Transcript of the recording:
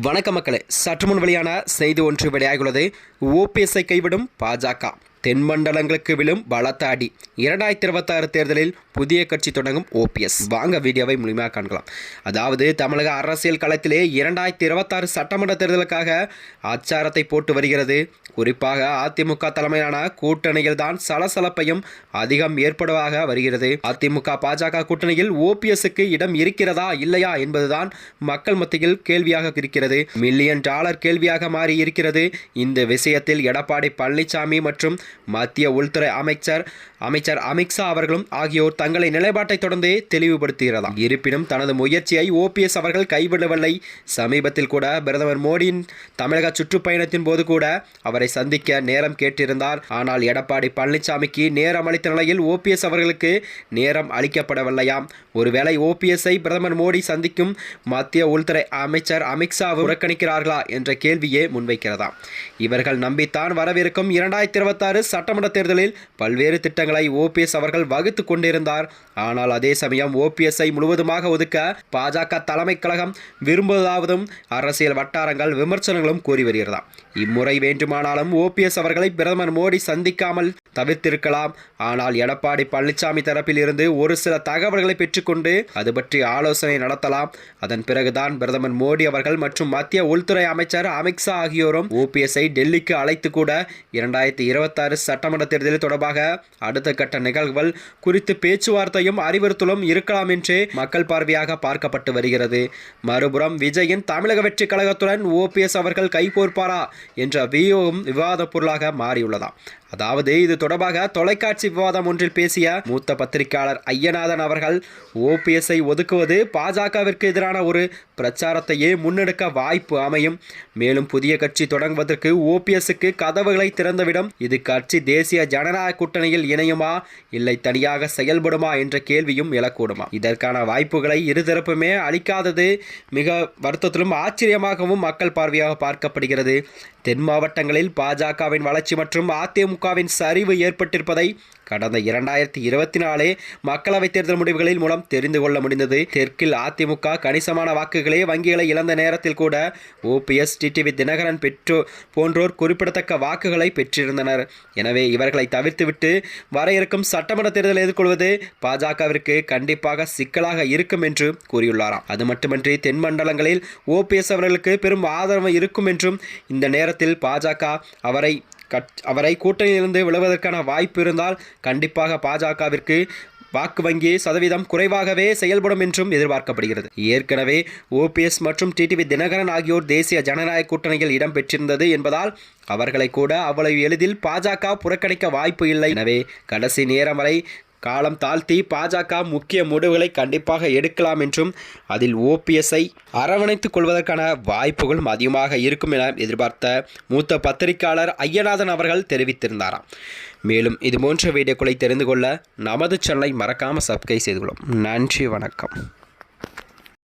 வணக்க மக்களே. சற்று முன் வெளியான செய்தி ஒன்று வெளியாகியுள்ளது. ஓபிஎஸ்ஐ கைவிடும் பாஜக. தென் மண்டலங்களுக்கு விழும் பலத்த அடி. இரண்டாயிரத்தி இருபத்தாறு தேர்தலில் புதிய கட்சி தொடங்கும் ஓபிஎஸ் வாங்க வீடியோவை முழுமையாக காண்கலாம். அதாவது தமிழக அரசியல் களத்திலே இரண்டாயிரத்தி இருபத்தாறு சட்டமன்ற தேர்தலுக்காக அச்சாரத்தை போட்டு வருகிறது. குறிப்பாக அதிமுக தலைமையிலான கூட்டணியில் தான் சலசலப்பையும் அதிகம் ஏற்படுவாக வருகிறது. அதிமுக பாஜக கூட்டணியில் ஓபிஎஸ்க்கு இடம் இருக்கிறதா இல்லையா என்பதுதான் மக்கள் மத்தியில் கேள்வியாக இருக்கிறது. மில்லியன் டாலர் கேள்வியாக மாறி இருக்கிறது. இந்த விஷயத்தில் எடப்பாடி பழனிசாமி மற்றும் மத்திய உள்துறை அமைச்சர் அமைச்சர் அமித்ஷா அவர்களும் ஆகியோர் தங்களை நிலைப்பாட்டை தொடர்ந்து தெளிவுபடுத்துகிறதாம் இருப்பினும் தனது முயற்சியை ஓபிஎஸ் அவர்கள் கைவிடவில்லை. சமீபத்தில் கூட பிரதமர் மோடியின் தமிழக சுற்றுப்பயணத்தின் போது கூட அவரை சந்திக்க நேரம் கேட்டிருந்தார். ஆனால் எடப்பாடி பழனிசாமிக்கு நேரம் அளித்த நிலையில் ஓபிஎஸ் அவர்களுக்கு நேரம் அளிக்கப்படவில்லையாம். ஒருவேளை ஓபிஎஸ்ஐ பிரதமர் மோடி சந்திக்கும் மத்திய உள்துறை அமைச்சர் அமித்ஷா புறக்கணிக்கிறார்களா என்ற கேள்வியே முன்வைக்கிறதாம் இவர்கள் நம்பித்தான் வரவிருக்கும் இரண்டாயிரத்தி இருபத்தாறு சட்டமன்ற தேர்தலில் பல்வேறு திட்டங்களை ஓபிஎஸ் அவர்கள் வகுத்து கொண்டிருந்தார். ஆனால் அதே சமயம் ஓபிஎஸ்ஐ முழுவதுமாக ஒதுக்க பாஜக தலைமை கழகம் விரும்புவதாவதும் அரசியல் வட்டாரங்கள் விமர்சனங்களும் கூறி வருகிறதா? இம்முறை வேண்டுமானாலும் ஓபிஎஸ் அவர்களை பிரதமர் மோடி சந்திக்காமல் தவிர்த்திருக்கலாம். ஆனால் எடப்பாடி பழனிசாமி தரப்பில் இருந்து ஒரு சில தகவல்களை பெற்றுக்கொண்டு அது பற்றி ஆலோசனை நடத்தலாம். அதன் பிறகுதான் பிரதமர் மோடி அவர்கள் மற்றும் மத்திய உள்துறை அமைச்சர் அமித்ஷா ஆகியோரும் ஓபிஎஸ்ஐ டெல்லிக்கு அழைத்து கூட இரண்டாயிரத்தி இருபத்தாறு சட்டமன்ற தேர்தல் தொடர்பாக அடுத்த கட்ட நிகழ்வுகள் குறித்து பேச்சுவார்த்தையும் அறிவுறுத்தலும் இருக்கலாம் என்று மக்கள் பார்வையாக பார்க்கப்பட்டு வருகிறது. மறுபுறம் விஜயின் தமிழக வெற்றி கழகத்துடன் ஓபிஎஸ் அவர்கள் கைகோர்ப்பாரா? என்ற வியூகம் விவாத பொருளாக மாறியுள்ளதாம். அதாவது இது தொடர்பாக தொலைக்காட்சி விவாதம் ஒன்றில் பேசிய மூத்த பத்திரிகையாளர் ஐயநாதன் அவர்கள் ஓபிஎஸ்ஐ ஒதுக்குவது பாஜகவிற்கு எதிரான ஒரு பிரச்சாரத்தையே முன்னெடுக்க வாய்ப்பு அமையும். மேலும் புதிய கட்சி தொடங்குவதற்கு ஓபிஎஸ்க்கு கதவுகளை திறந்துவிடும். இது கட்சி தேசிய ஜனநாயக கூட்டணியில் இணையுமா இல்லை தனியாக செயல்படுமா என்ற கேள்வியும் எழக்கூடுமா? இதற்கான வாய்ப்புகளை இருதரப்புமே அளிக்காதது மிக வருத்தத்திலும் ஆச்சரியமாகவும் மக்கள் பார்வையாக பார்க்கப்படுகிறது. தென் மாவட்டங்களில் பாஜகவின் வளர்ச்சி மற்றும் அதிமுக திமுகவின் சரிவு ஏற்பட்டிருப்பதை கடந்த இரண்டாயிரத்தி இருபத்தி நாலே மக்களவைத் தேர்தல் முடிவுகளில் மூலம் தெரிந்து கொள்ள முடிந்தது. தெற்கில் அதிமுக கணிசமான வாக்குகளே வங்கிகளை இழந்த நேரத்தில் கூட ஓபிஎஸ் டிடிவி தினகரன் பெற்றோ போன்றோர் குறிப்பிடத்தக்க வாக்குகளை பெற்றிருந்தனர். எனவே இவர்களை தவிர்த்துவிட்டு வர இருக்கும் சட்டமன்ற தேர்தலை எதிர்கொள்வது பாஜகவிற்கு கண்டிப்பாக சிக்கலாக இருக்கும் என்று கூறியுள்ளாராம். அது மட்டுமின்றி தென் மண்டலங்களில் ஓபிஎஸ் அவர்களுக்கு பெரும் ஆதரவு இருக்கும் என்றும் இந்த நேரத்தில் பாஜக அவரை அவரை கூட்டணியிலிருந்து விழுவதற்கான வாய்ப்பு இருந்தால் கண்டிப்பாக பாஜகவிற்கு வாக்கு வங்கி சதவீதம் குறைவாகவே செயல்படும் என்றும் எதிர்பார்க்கப்படுகிறது. ஏற்கனவே ஓபிஎஸ் மற்றும் டிடிவி தினகரன் ஆகியோர் தேசிய ஜனநாயக கூட்டணியில் இடம்பெற்றிருந்தது என்பதால் அவர்களை கூட அவ்வளவு எளிதில் பாஜக புறக்கணிக்க வாய்ப்பு இல்லை. எனவே கடைசி நேரம் வரை காலம் தாழ்த்தி பாஜக முக்கிய முடிவுகளை கண்டிப்பாக எடுக்கலாம் என்றும் அதில் ஓபிஎஸ்ஐ அரவணைத்துக் கொள்வதற்கான வாய்ப்புகளும் அதிகமாக இருக்கும் என எதிர்பார்த்த மூத்த பத்திரிகையாளர் ஐயநாதன் அவர்கள் தெரிவித்திருந்தாராம். மேலும் இது போன்ற வீடியோக்களை தெரிந்து கொள்ள நமது சேனலை மறக்காமல் சப்ஸ்கிரைப் செய்து கொள்ளும் நன்றி வணக்கம்.